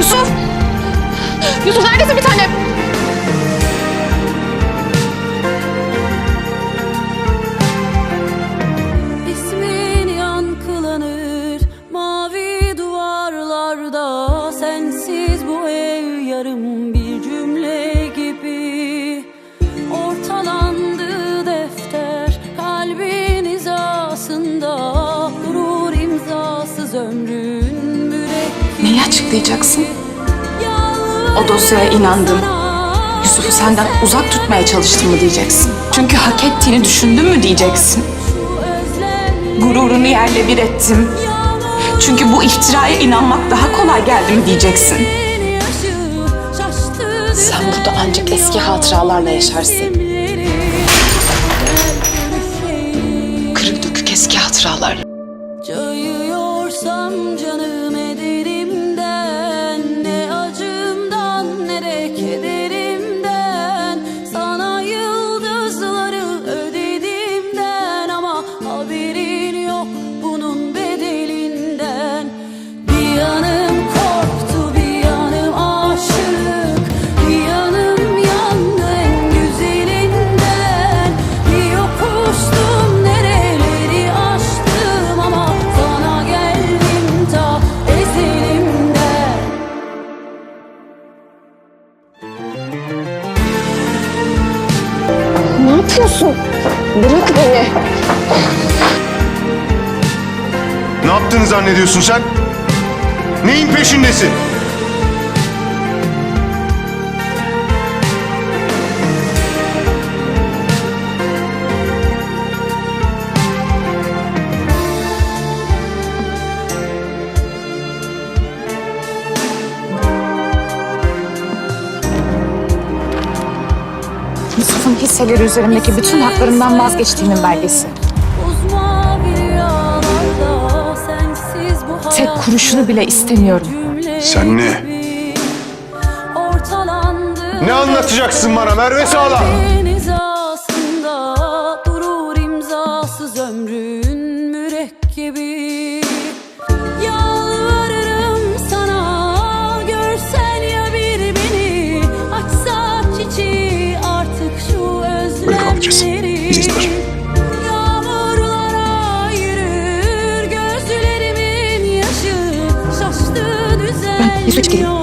Yusuf! Yusuf neredesin bir tanem? İsmin yankılanır mavi duvarlarda Sensiz bu ev yarım bir cümle gibi Ortalandı defter kalbin hizasında Gurur imzasız ömrüm açıklayacaksın? O dosyaya inandım. Yusuf'u senden uzak tutmaya çalıştım mı diyeceksin? Çünkü hak ettiğini düşündün mü diyeceksin? Gururunu yerle bir ettim. Çünkü bu iftiraya inanmak daha kolay geldi mi diyeceksin? Sen burada ancak eski hatıralarla yaşarsın. Kırık dökük eski hatıralar. Yapıyorsun? Bırak beni. Ne yaptığını zannediyorsun sen? Neyin peşindesin? Yusuf'un hisseleri üzerindeki bütün haklarından vazgeçtiğinin belgesi. Tek kuruşunu bile istemiyorum. Sen ne? Ne anlatacaksın bana Merve Sağlam? ömrün mürekkebi. Ya edeceğiz. İzler. Ben yüzüç geliyorum.